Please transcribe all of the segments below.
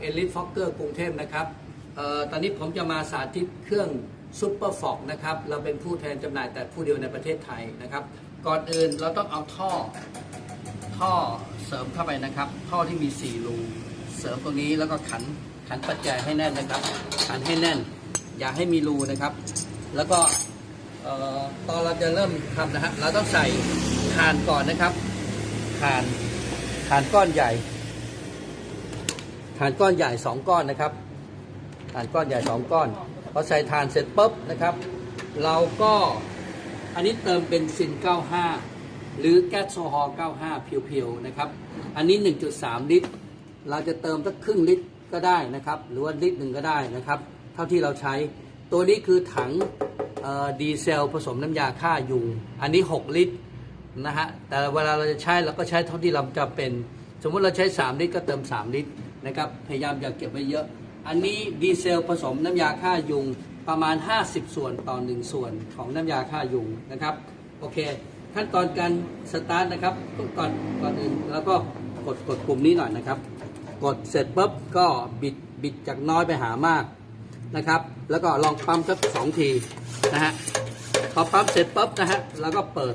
เอลิทฟ็อกเกอร์กรุงเทพนะครับออตอนนี้ผมจะมาสาธิตเครื่องซุปเปอร์ฟอกนะครับ เราเป็นผู้แทนจำหน่ายแต่ผู้เดียวในประเทศไทยนะครับ ก่อนอื่นเราต้องเอาท่อ ท่อเสริมเข้าไปนะครับ ท่อที่มี 4 รู เสริมตรงนี้แล้วก็ขันขันปัจจัยให้แน่นนะครับ ขันให้แน่น อย่าให้มีรูนะครับ แล้วก็ตอนเราจะเริ่มทำนะฮะเราต้องใส่ถ่านก่อนนะครับถ่านถ่านก้อนใหญ่ ถ่านก้อนใหญ่2ก้อนนะครับถ่านก้อนใหญ่2ก้อนพอใส่ถ่านเสร็จปุ๊บนะครับ เราก็อันนี้เติมเป็นซิน 95 หรือแก๊สโซฮอล์95 เพียวๆนะครับ อันนี้ 1.3 ลิตร เราจะเติมสักครึ่งลิตรก็ได้นะครับ หรือว่าลิตรหนึ่งก็ได้นะครับ เท่าที่เราใช้ตัวนี้คือถังเอ่อดีเซลผสมน้ำยาฆ่ายุง อันนี้ 6 ลิตรนะฮะ แต่เวลาเราจะใช้เราก็ใช้เท่าที่เราจำเป็น สมมติเราใช้ 3 ลิตรก็เติม 3 ลิตร นะครับพยายามอย่าเก็บไว้เยอะ อันนี้ดีเซลผสมน้ำยาฆ่ายุงประมาณ 50 ส่วนต่อ 1 ส่วนของน้ำยาฆ่ายุงนะครับโอเค ขั้นตอนการสตาร์ทนะครับก่อนก่อนอื่นแล้วก็กดกดปุ่มนี้หน่อยนะครับ กดเสร็จปุ๊บก็บิดบิดจากน้อยไปหามากนะครับ แล้วก็ลองปั๊มสักสองทีนะฮะพอปั๊มเสร็จปุ๊บนะฮะเราก็เปิด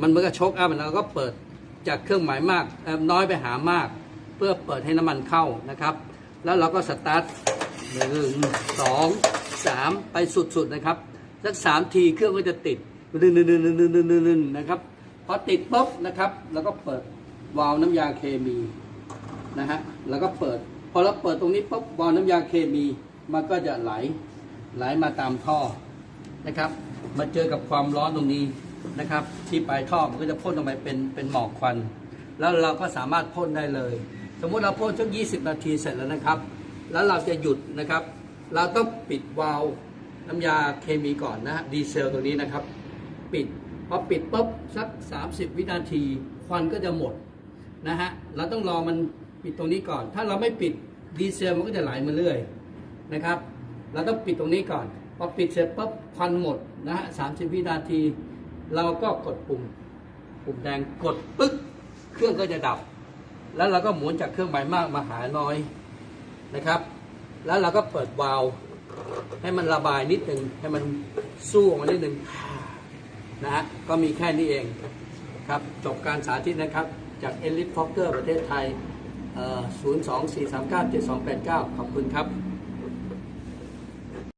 มันเหมือนกับชคอัพแล้วเราก็เปิดจากเครื่องหมายมากน้อยไปหามาก พื่อเปิดให้น้ำมันเข้านะครับ แล้วเราก็สตาร์ทหนึ่งสองสามไปสุดๆนะครับสักสามทีเครื่องก็จะติดนึ่งหนึ่งหนึ่งหนึ่งหนึ่งหนึ่งนะครับพอติดปุ๊บนะครับ แล้วก็เปิดวาล์วน้ำยาเคมีนะฮะแล้วก็เปิด พอเราเปิดตรงนี้ปุ๊บวาล์วน้ำยาเคมีมันก็จะไหลไหลมาตามท่อนะครับ มาเจอกับความร้อนตรงนี้นะครับ ที่ปลายท่อมันก็จะพ่นออกไปเป็นเป็นหมอกควัน แล้วเราก็สามารถพ่นได้เลย สมมุติเราพ่นสัก20 นาทีเสร็จแล้วนะครับ แล้วเราจะหยุดนะครับ เราต้องปิดวาล์วน้ำยาเคมีก่อนนะฮะดีเซลตัวนี้นะครับ ปิดพอปิดปุ๊บสัก 30 วินาทีควันก็จะหมดนะฮะเราต้องรอมันปิดตรงนี้ก่อน ถ้าเราไม่ปิดดีเซลมันก็จะไหลมาเรื่อยนะครับ เราต้องปิดตรงนี้ก่อนพอปิดเสร็จปุ๊บควันหมดนะฮะสามสิบวินาที เราก็กดปุ่ม ปุ่มแดงกดปึ๊กเครื่องก็จะดับ แล้วเราก็หมุนจากเครื่องหมายมากมาหาน้อยนะครับ แล้วเราก็เปิดวาล์วให้มันระบายนิดหนึ่งให้มันสู้ออกมานิดหนึ่งนะฮะก็มีแค่นี้เองครับจบการสาธิตนะครับ จากเอลิฟฟอกเกอร์ประเทศไทย 024397289 ขอบคุณครับ